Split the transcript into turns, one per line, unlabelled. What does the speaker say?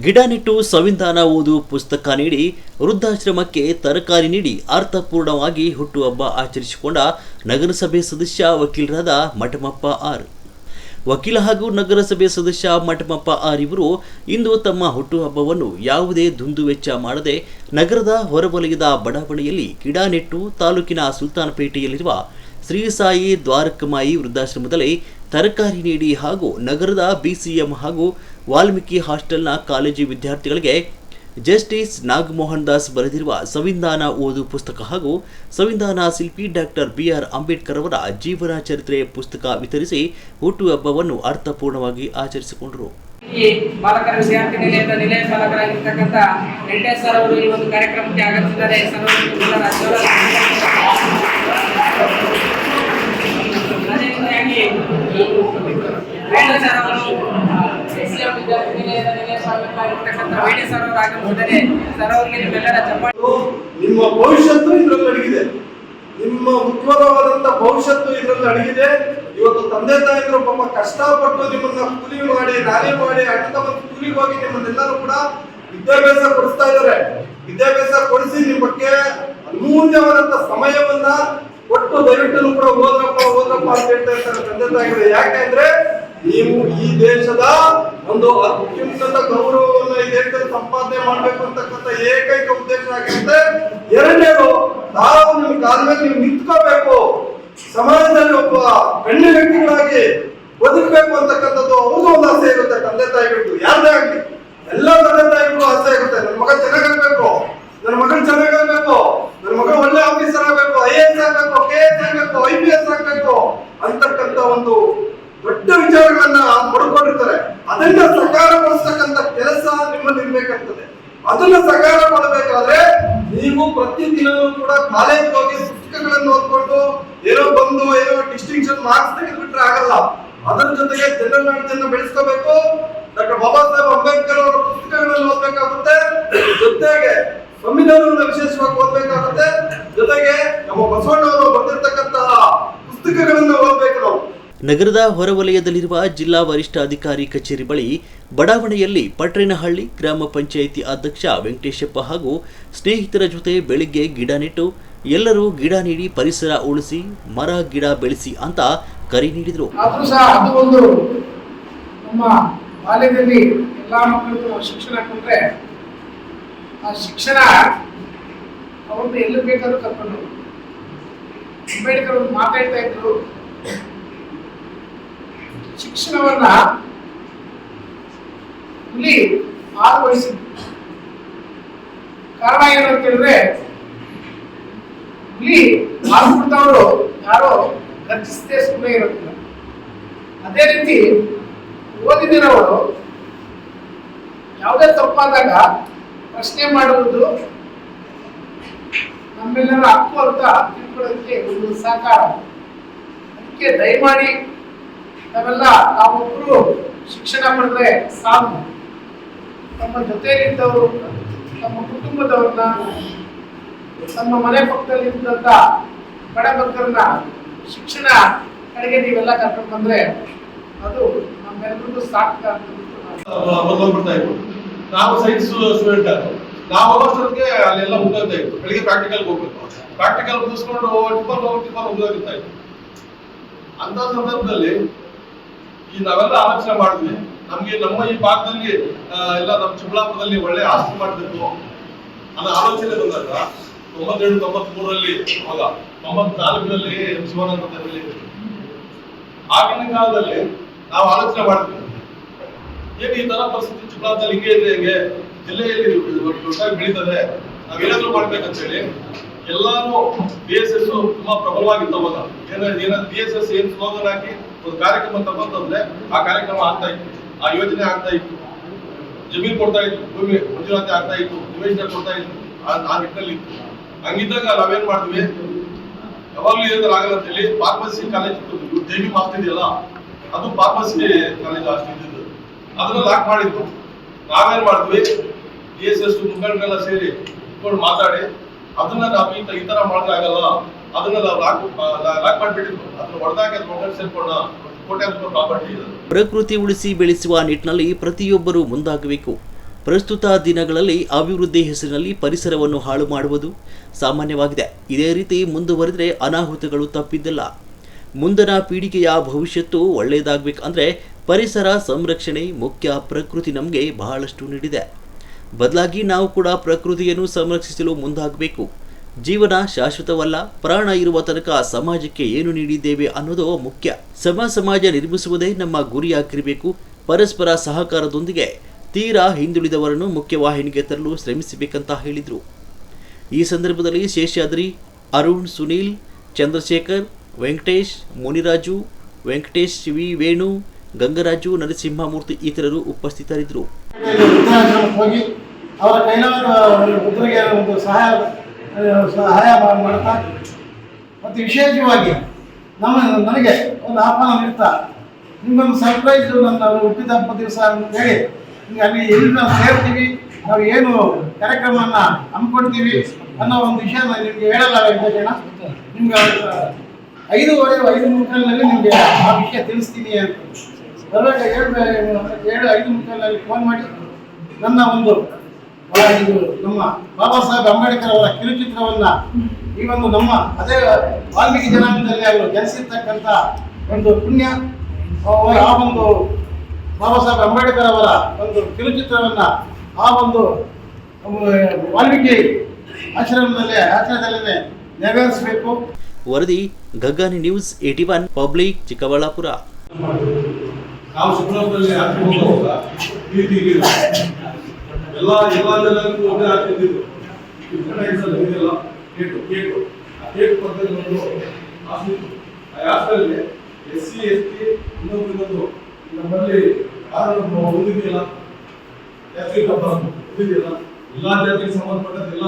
ಗಿಡ ನೆಟ್ಟು ಸಂವಿಧಾನ ಓದು ಪುಸ್ತಕ ನೀಡಿ ವೃದ್ಧಾಶ್ರಮಕ್ಕೆ ತರಕಾರಿ ನೀಡಿ ಅರ್ಥಪೂರ್ಣವಾಗಿ ಹುಟ್ಟುಹಬ್ಬ ಆಚರಿಸಿಕೊಂಡ ನಗರಸಭೆ ಸದಸ್ಯ ವಕೀಲರಾದ ಮಠಮಪ್ಪ ಆರ್. ವಕೀಲ ಹಾಗೂ ನಗರಸಭೆ ಸದಸ್ಯ ಮಠಮಪ್ಪ ಆರ್ ಇವರು ಇಂದು ತಮ್ಮ ಹುಟ್ಟುಹಬ್ಬವನ್ನು ಯಾವುದೇ ದುಂದುವೆಚ್ಚ ಮಾಡದೆ ನಗರದ ಹೊರವಲಯದ ಬಡಾವಣೆಯಲ್ಲಿ ಗಿಡ ನೆಟ್ಟು ತಾಲೂಕಿನ ಸುಲ್ತಾನಪೇಟೆಯಲ್ಲಿರುವ ಶ್ರೀ ಸಾಯಿ ದ್ವಾರಕಮಾಯಿ ವೃದ್ಧಾಶ್ರಮದಲ್ಲಿ ತರಕಾರಿ ನೀಡಿ ಹಾಗೂ ನಗರದ ಬಿಸಿಎಂ ಹಾಗೂ ವಾಲ್ಮೀಕಿ ಹಾಸ್ಟೆಲ್ನ ಕಾಲೇಜು ವಿದ್ಯಾರ್ಥಿಗಳಿಗೆ ಜಸ್ಟಿಸ್ ನಾಗಮೋಹನ್ ದಾಸ್ ಬರೆದಿರುವ ಸಂವಿಧಾನ ಓದು ಪುಸ್ತಕ ಹಾಗೂ ಸಂವಿಧಾನ ಶಿಲ್ಪಿ ಡಾಕ್ಟರ್ ಬಿ ಆರ್ ಅಂಬೇಡ್ಕರ್ ಅವರ ಜೀವನ ಚರಿತ್ರೆ ಪುಸ್ತಕ ವಿತರಿಸಿ ಹುಟ್ಟುಹಬ್ಬವನ್ನು ಅರ್ಥಪೂರ್ಣವಾಗಿ ಆಚರಿಸಿಕೊಂಡರು.
ಬಾಲಕರ ವಿದ್ಯಾರ್ಥಿ ನಿಲಯದ ನಿಲಯ ಅವರು ಈ ಒಂದು
ನಿಮ್ಮ ಭವಿಷ್ಯತ್ತು ಇದರಲ್ಲಿ ಅಡಗಿದೆ. ನಿಮ್ಮ ಉಜ್ವಲವಾದಂತ ಭವಿಷ್ಯತ್ತು ಇದರಲ್ಲಿ ಅಡಗಿದೆ. ಇವತ್ತು ತಂದೆ ತಾಯಿಗಳು ಪಾಪ ಕಷ್ಟಪಟ್ಟು ನಿಮ್ಮನ್ನ ಕೂಲಿ ಮಾಡಿ ನಾಲಿ ಮಾಡಿ ಅಣ್ಣ ಕೂಲಿಗೆ ಹೋಗಿ ನಿಮ್ಮನ್ನೆಲ್ಲರೂ ಕೂಡ ವಿದ್ಯಾಭ್ಯಾಸ ಕೊಡಿಸ್ತಾ ಇದ್ದಾರೆ. ವಿದ್ಯಾಭ್ಯಾಸ ಕೊಡಿಸಿ ನಿಮ್ಮ ಬಗ್ಗೆ ಅಮೂಲ್ಯವಾದಂತ ಸಮಯವನ್ನ ಕೊಟ್ಟು ದಯವಿಟ್ಟು ಕೂಡ ಓದ್ರಪ್ಪ ಓದ್ರಪ್ಪ ಅಂತ ಹೇಳ್ತಾ ಇರ್ತಾರೆ ತಂದೆ ತಾಯಿಗಳು. ಯಾಕೆಂದ್ರೆ ನೀವು ಈ ದೇಶದ ಒಂದು ಅತ್ಯುನ್ನತ ಗೌರವವನ್ನು ಈ ದೇಶದಲ್ಲಿ ಸಂಪಾದನೆ ಮಾಡಬೇಕು ಅಂತಕ್ಕಂಥ ಏಕೈಕ ಉದ್ದೇಶ ಆಗಿರುತ್ತೆ ಎರಡನೇದು ನಾವು ನಿಮ್ ಕಾಲ ಮೇಲೆ ನೀವು ನಿಂತ್ಕೋಬೇಕು. ಸಮಾಜದಲ್ಲಿ ಒಬ್ಬ ಗಣ್ಯ ವ್ಯಕ್ತಿಗಳಾಗಿ ಬದುಕಬೇಕು ಅಂತಕ್ಕಂಥದ್ದು ಅವ್ರಿಗೂ ಒಂದು ಆಸೆ ಇರುತ್ತೆ, ತಂದೆ ತಾಯಿಗಳು ಯಾರದೇ ಆಗಲಿ. ಎಲ್ಲ ತಂದೆ ತಾಯಿಗಳು ಆಸೆ ಇರುತ್ತೆ. ನನ್ನ ಮಗ ಚೆನ್ನಾಗಾಗ್ಬೇಕು ದಿನವೂ ಕೂಡ ಕಾಲೇಜ್ ಹೋಗಿ ಪುಸ್ತಕಗಳನ್ನು ಓದ್ಕೊಂಡು ಏನೋ ಬಂದು ಏನೋ ಡಿಸ್ಟಿಂಕ್ಷನ್ ಮಾರ್ಕ್ಸ್ ತೆಗೆದ್ಬಿಟ್ರೆ ಆಗಲ್ಲ. ಅದರ ಜೊತೆಗೆ ಜನರಲ್ ನಾಲೆಜ್ ಅನ್ನು ಬೆಳೆಸ್ಕೋಬೇಕು. ಡಾಕ್ಟರ್ ಬಾಬಾ ಸಾಹೇಬ್ ಅಂಬೇಡ್ಕರ್ ಅವರ ಪುಸ್ತಕಗಳನ್ನು ಓದ್ಬೇಕಾಗುತ್ತೆ. ಜೊತೆಗೆ ಸಂವಿಧಾನವನ್ನು ವಿಶೇಷವಾಗಿ ಓದ್ಬೇಕಾಗುತ್ತೆ. ಜೊತೆಗೆ ನಮ್ಮ ಬಸವಣ್ಣವರು ಬರೆದಿರ್ತಕ್ಕಂತಹ ಪುಸ್ತಕಗಳನ್ನು ಓದ್ಬೇಕು ನಾವು
ನಗರದ ಹೊರವಲಯದಲ್ಲಿರುವ ಜಿಲ್ಲಾ ವರಿಷ್ಠ ಅಧಿಕಾರಿ ಕಚೇರಿ ಬಳಿ ಬಡಾವಣೆಯಲ್ಲಿ ಪಟ್ರೇನಹಳ್ಳಿ ಗ್ರಾಮ ಪಂಚಾಯಿತಿ ಅಧ್ಯಕ್ಷ ವೆಂಕಟೇಶಪ್ಪ ಹಾಗೂ ಸ್ನೇಹಿತರ ಜೊತೆ ಬೆಳಿಗ್ಗೆ ಗಿಡ ನೆಟ್ಟು ಎಲ್ಲರೂ ಗಿಡ ನೀಡಿ ಪರಿಸರ ಉಳಿಸಿ, ಮರ, ಗಿಡ ಬೆಳೆಸಿ ಅಂತ ಕರೆ ನೀಡಿದರು
ಶಿಕ್ಷಣ ಬೇಕಾದ್ರೂ ಕರ್ಕೊಂಡು. ಅಂಬೇಡ್ಕರ್ ಮಾತಾಡ್ತಾ ಇದ್ರು ಶಿಕ್ಷಣವನ್ನ ಇಲ್ಲಿ ಆರು ವಹಿಸಿದ್ರು ಕಾರಣ ಏನು ಅಂತ ಹೇಳಿದ್ರೆ, ಇಲ್ಲಿ ಆಡ್ಬಿಡ್ತವ್ರು ಯಾರೋ ಗರ್ಜಿಸದೆ ಸುಮ್ಮನೆ ಇರೋದಿಲ್ಲ. ಅದೇ ರೀತಿ ಓದಿದಿರೋರು ಯಾವುದೇ ತಪ್ಪಾದಾಗ ಪ್ರಶ್ನೆ ಮಾಡುವುದು ನಮ್ಮೆಲ್ಲರ ಹಕ್ಕು ಅಂತ ತಿಳ್ಕೊಳ್ಳೋದಕ್ಕೆ ಒಂದು ಸಹಕಾರ. ಅದಕ್ಕೆ ದಯಮಾಡಿ ನಾವೆಲ್ಲ ತಾವೊಬ್ಬರು ಶಿಕ್ಷಣ ಪಡೆದ್ರೆ ಸಾಕು. ತಮ್ಮ ಜೊತೆಯಲ್ಲಿದ್ದವರು ತಮ್ಮ ಕುಟುಂಬದವ್ರನ್ನ ತಮ್ಮ ಮನೆ ಪಕ್ಕದಲ್ಲಿ ಇದ್ದಂತ ಬಡ ಭಕ್ತರನ್ನ ಶಿಕ್ಷಣ ಕಡೆಗೆ ನೀವೆಲ್ಲ ಕರ್ಕೊಂಡು ಬಂದ್ರೆ ಅದು ನಮ್ಮೆಲ್ಲರಿಗೂ ಸಾರ್ಥಕ ಅಂತ
ನಾವು ಸೈನ್ಸ್ ಸ್ಟೂಡೆಂಟ್ ನಾವು ಹೋಗೋಷ್ಟೊತ್ತಿಗೆ ಅಲ್ಲೆಲ್ಲ ಮುಗ್ದೋಗ್ತಾ ಇತ್ತು. ಬೆಳಿಗ್ಗೆ ಪ್ರಾಕ್ಟಿಕಲ್ ಹೋಗ್ಬೇಕು. ಪ್ರಾಕ್ಟಿಕಲ್ ಮುಗಿಸ್ಕೊಂಡು ಟಿಫನ್ ಹೋಗಿ ಮುಗ್ದೋಗಿರ್ತಾ ಇತ್ತು. ಅಂತ ಸಂದರ್ಭದಲ್ಲಿ ಈ ನಾವೆಲ್ಲ ಆಲೋಚನೆ ಮಾಡಿದ್ವಿ. ನಮ್ಗೆ ನಮ್ಮ ಈ ಭಾಗದಲ್ಲಿ ಎಲ್ಲ ನಮ್ಮ ಚಿಕ್ಕಬಳ್ಳಾಪುರದಲ್ಲಿ ಒಳ್ಳೆ ಆಸ್ತಿ ಮಾಡಬೇಕು. ಅನ್ನೋ ಆಲೋಚನೆ ಬಂದಾಗ ತೊಂಬತ್ತೆರಡು ತೊಂಬತ್ ಮೂರರಲ್ಲಿ ಅವಾಗ ತೊಂಬತ್ನಾಲ್ಕರಲ್ಲಿ ಶಿವಾನಂದ ಆಗಿನ ಕಾಲದಲ್ಲಿ ನಾವು ಆಲೋಚನೆ ಮಾಡಿದ್ವಿ. ಹೇಗೆ ಈ ತರ ಪರಿಸ್ಥಿತಿ ಚಿಕ್ಕಬಳ್ಳಾಪುರದಲ್ಲಿ ಹಿಂಗೆ ಇದೆ, ಹೇಗೆ ಜಿಲ್ಲೆಯಲ್ಲಿ ದೊಡ್ಡದಾಗಿ ಬೆಳೀತದೆ, ನಾವೇನಾದ್ರೂ ಮಾಡ್ಬೇಕಂತ ಹೇಳಿ ಎಲ್ಲಾನು ಬಿ ಎಸ್ ಎಸ್ ತುಂಬಾ ಪ್ರಬಲವಾಗಿತ್ತು ಅವಾಗ. ಏನ ಏನ ಬಿ ಎಸ್ ಎಸ್ ಏನ್ ಸ್ಲೋಗನ್ ಹಾಕಿ ಒಂದು ಕಾರ್ಯಕ್ರಮ ತಗೊಂಡ್ರೆ ಆ ಕಾರ್ಯಕ್ರಮ ಆಗ್ತಾ ಇತ್ತು. ಆ ಯೋಜನೆ ಆಗ್ತಾ ಇತ್ತು. ಜಮೀನು ಕೊಡ್ತಾ ಇತ್ತು ಭೂಮಿ ಮಂಜೂರಾತಿ ಆಗ್ತಾ ಇತ್ತು. ನಿವೇಶನ ಕೊಡ್ತಾ ಇತ್ತು ಆ- ನಿಟ್ಟಿನಲ್ಲಿ. ಹಂಗಿದ್ದಾಗ ನಾವೇನ್ ಮಾಡ್ತೀವಿ ಯಾವಾಗ್ಲೂ ಏನಾದ್ರು ಆಗಲ್ಲ ಅಂತ ಹೇಳಿ ಫಾರ್ಮಸಿ ಕಾಲೇಜ್ ಬಿ ಇದೆಯಲ್ಲ ಅದು ಫಾರ್ಮಸಿ ಕಾಲೇಜ್ ಅಷ್ಟು ಇದ್ದಿದ್ದು. ಅದನ್ನ ಲಾಕ್ ಮಾಡಿದ್ದು. ನಾವೇನ್ ಮಾಡಿದ್ವಿ? ಬಿ ಎಸ್ ಎಸ್ ಮುಖಂಡರೆಲ್ಲ ಸೇರಿ ಇಟ್ಕೊಂಡು ಮಾತಾಡಿ, ಅದನ್ನ ನಾವು ಈ ತರ ಮಾಡಿದ್ರೆ ಅದ್ರ
ಪ್ರಕೃತಿ ಉಳಿಸಿ ಬೆಳೆಸುವ ನಿಟ್ಟಿನಲ್ಲಿ ಪ್ರತಿಯೊಬ್ಬರೂ ಮುಂದಾಗಬೇಕು. ಪ್ರಸ್ತುತ ದಿನಗಳಲ್ಲಿ ಅಭಿವೃದ್ಧಿ ಹೆಸರಿನಲ್ಲಿ ಪರಿಸರವನ್ನು ಹಾಳು ಮಾಡುವುದು ಸಾಮಾನ್ಯವಾಗಿದೆ. ಇದೇ ರೀತಿ ಮುಂದುವರೆದರೆ ಅನಾಹುತಗಳು ತಪ್ಪಿದ್ದಲ್ಲ. ಮುಂದಿನ ಪೀಳಿಗೆಯ ಭವಿಷ್ಯತ್ತು ಒಳ್ಳೆಯದಾಗಬೇಕಂದ್ರೆ ಪರಿಸರ ಸಂರಕ್ಷಣೆ ಮುಖ್ಯ ಪ್ರಕೃತಿ ನಮಗೆ ಬಹಳಷ್ಟು ನೀಡಿದೆ. ಬದಲಾಗಿ ನಾವು ಕೂಡ ಪ್ರಕೃತಿಯನ್ನು ಸಂರಕ್ಷಿಸಲು ಮುಂದಾಗಬೇಕು. ಜೀವನ ಶಾಶ್ವತವಲ್ಲ, ಪ್ರಾಣ ಇರುವ ತನಕ ಸಮಾಜಕ್ಕೆ ಏನು ನೀಡಿದ್ದೇವೆ ಅನ್ನೋದು ಮುಖ್ಯ. ಸಮ ಸಮಾಜ ನಿರ್ಮಿಸುವುದೇ ನಮ್ಮ ಗುರಿಯಾಗಿರಬೇಕು. ಪರಸ್ಪರ ಸಹಕಾರದೊಂದಿಗೆ ತೀರಾ ಹಿಂದುಳಿದವರನ್ನು ಮುಖ್ಯವಾಹಿನಿಗೆ ತರಲು ಶ್ರಮಿಸಬೇಕಂತ ಹೇಳಿದರು. ಈ ಸಂದರ್ಭದಲ್ಲಿ ಶೇಷಾದ್ರಿ ಅರುಣ್, ಸುನೀಲ್, ಚಂದ್ರಶೇಖರ್, ವೆಂಕಟೇಶ್, ಮುನಿರಾಜು, ವೆಂಕಟೇಶ್, ವಿ ವೇಣು, ಗಂಗರಾಜು, ನರಸಿಂಹಮೂರ್ತಿ ಇತರರು ಉಪಸ್ಥಿತರಿದ್ದರು.
ಅವರ ಕೈಲಾದ ಒಂದು ಸಹಾಯ ಸಹಾಯ ಮಾಡ್ತಾ ಮತ್ತು ವಿಶೇಷವಾಗಿ ನಮ್ಮ ನನಗೆ ಒಂದು ಆಹ್ವಾನ ನೀಡ್ತಾ ನಿಮ್ಮೊಂದು ಸರ್ಪ್ರೈಸ್ ನನ್ನ ಹುಟ್ಟಿದ ಹಬ್ಬ ದಿವಸ ಅಂತ ಹೇಳಿ ನಿಮ್ಗೆ ಅಲ್ಲಿ ಎಲ್ಲಿ ನಾವು ಸೇರ್ತೀವಿ, ನಾವು ಏನು ಕಾರ್ಯಕ್ರಮನ ಹಮ್ಮಿಕೊಡ್ತೀವಿ ಅನ್ನೋ ಒಂದು ವಿಷಯ ನಾನು ನಿಮಗೆ ಹೇಳಲ್ಲ ವೆಂಕಟೇಶಣ್ಣ ನಿಮ್ಗೆ ಐದೂವರೆ, ಐದು ಮುಖಾಲಿನಲ್ಲಿ ನಿಮಗೆ ಆ ವಿಷಯ ತಿಳಿಸ್ತೀನಿ ಅಂತ. ಬರುವಾಗ ಏಳು ಏಳು ಐದು ಮುಖಾಲಿನಲ್ಲಿ ಫೋನ್ ಮಾಡಿ. ನನ್ನ ಒಂದು ಇದು ನಮ್ಮ ಬಾಬಾ ಸಾಹೇಬ್ ಅಂಬೇಡ್ಕರ್ ಅವರ ಕಿರುಚಿತ್ರವನ್ನ ಈ ಒಂದು ನಮ್ಮ ಅದೇ ವಾಲ್ಮೀಕಿ ಜನಾಂಗದಲ್ಲಿ ಅವರು ಜನಿಸಿರ್ತಕ್ಕಂತ ಒಂದು ಪುಣ್ಯ ಅವರ ಆ ಒಂದು ಬಾಬಾ ಸಾಹೇಬ್ ಅಂಬೇಡ್ಕರ್ ಅವರ ಒಂದು ಕಿರುಚಿತ್ರವನ್ನ ಆ ಒಂದು ವಾಲ್ಮೀಕಿ ಆಶ್ರಮದಲ್ಲಿ ಆಶ್ರಯದಲ್ಲೇ ನೆರವೇರಿಸಬೇಕು.
ವರದಿ Gaggani news eighty one public Chikkaballapur.
ನಾವು ಶಿವಮೊಗ್ಗದಲ್ಲಿ ಯಾಕೆ ಹೋಗುವಾಗ ಈ ರೀತಿ ಇದೆ. ಎಲ್ಲ ಎಲ್ಲ ಜನಕ್ಕೂ ಒಂದೇ ಆಗ್ತಿದ್ದು ಇದೆಲ್ಲ ಕೇಟು ಕೇಟು. ಆ ಕೇಟು ಪಕ್ಕದಲ್ಲಿ ಒಂದು ಹಾಸ್ಪಿಟಲ್ ಆ ಹಾಸ್ಪಿಟಲ್ಗೆ ಎಸ್ ಸಿ, ಎಸ್ ಟಿ, ಇನ್ನೊಂದು ಇನ್ನೊಂದು. ನಮ್ಮಲ್ಲಿ ಯಾರು ಹೊಂದಿದೆಯಲ್ಲ ಜಾತಿ ಹೊಂದಿದೆಯಲ್ಲ ಎಲ್ಲ ಜಾತಿಗೆ ಸಂಬಂಧಪಟ್ಟ ಎಲ್ಲ